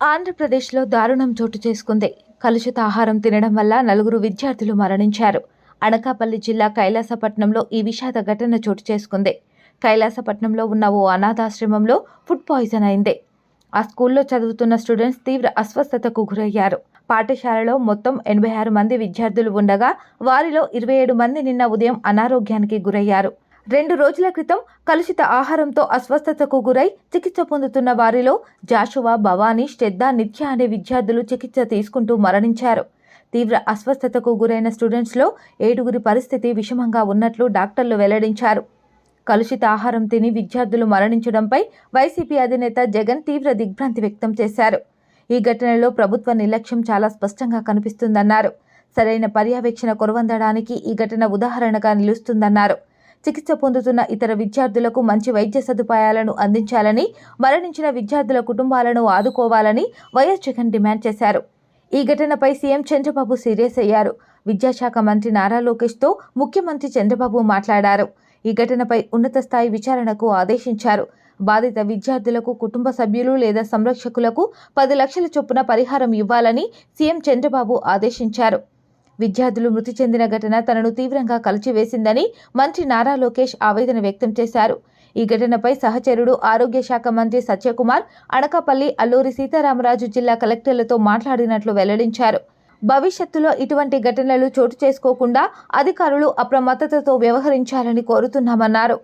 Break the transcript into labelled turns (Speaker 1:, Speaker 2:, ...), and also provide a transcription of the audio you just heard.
Speaker 1: ఆంధ్రప్రదేశ్లో దారుణం చోటు చేసుకుంది. కలుషిత ఆహారం తినడం వల్ల నలుగురు విద్యార్థులు మరణించారు. అనకాపల్లి జిల్లా కైలాసపట్నంలో ఈ విషాద ఘటన చోటు చేసుకుంది. కైలాసపట్నంలో ఉన్న ఓ అనాథాశ్రమంలో ఫుడ్ పాయిజన్ అయింది. ఆ స్కూల్లో చదువుతున్న స్టూడెంట్స్ తీవ్ర అస్వస్థతకు గురయ్యారు. పాఠశాలలో మొత్తం ఎనభై ఆరు మంది విద్యార్థులు ఉండగా వారిలో ఇరవై ఏడు మంది నిన్న ఉదయం అనారోగ్యానికి గురయ్యారు. రెండు రోజుల క్రితం కలుషిత ఆహారంతో అస్వస్థతకు గురై చికిత్స పొందుతున్న వారిలో జాషువా భవానీ శ్రద్ధ నిత్య అనే విద్యార్థులు చికిత్స తీసుకుంటూ మరణించారు. తీవ్ర అస్వస్థతకు గురైన స్టూడెంట్స్లో ఏడుగురి పరిస్థితి విషమంగా ఉన్నట్లు డాక్టర్లు వెల్లడించారు. కలుషిత ఆహారం తిని విద్యార్థులు మరణించడంపై వైసీపీ అధినేత జగన్ తీవ్ర దిగ్భ్రాంతి వ్యక్తం చేశారు. ఈ ఘటనలో ప్రభుత్వ నిర్లక్ష్యం చాలా స్పష్టంగా కనిపిస్తుందన్నారు. సరైన పర్యవేక్షణ కొరవందడానికి ఈ ఘటన ఉదాహరణగా నిలుస్తుందన్నారు. చికిత్స పొందుతున్న ఇతర విద్యార్థులకు మంచి వైద్య సదుపాయాలను అందించాలని మరణించిన విద్యార్థుల కుటుంబాలను ఆదుకోవాలని వైఎస్ జగన్ డిమాండ్ చేశారు. ఈ ఘటనపై సీఎం చంద్రబాబు సీరియస్ అయ్యారు. విద్యాశాఖ మంత్రి నారా లోకేష్తో ముఖ్యమంత్రి చంద్రబాబు మాట్లాడారు. ఈ ఘటనపై ఉన్నత స్థాయి విచారణకు ఆదేశించారు. బాధిత విద్యార్థులకు కుటుంబ సభ్యులు లేదా సంరక్షకులకు పది లక్షల చొప్పున పరిహారం ఇవ్వాలని సీఎం చంద్రబాబు ఆదేశించారు. విద్యార్థులు మృతి చెందిన ఘటన తనను తీవ్రంగా కలిచివేసిందని మంత్రి నారా లోకేష్ ఆవేదన వ్యక్తం చేశారు. ఈ ఘటనపై సహచరుడు ఆరోగ్య శాఖ మంత్రి సత్యకుమార్ అనకాపల్లి అల్లూరి సీతారామరాజు జిల్లా కలెక్టర్లతో మాట్లాడినట్లు వెల్లడించారు. భవిష్యత్తులో ఇటువంటి ఘటనలు చోటు చేసుకోకుండా అధికారులు అప్రమత్తతతో వ్యవహరించాలని కోరుతున్నామన్నారు.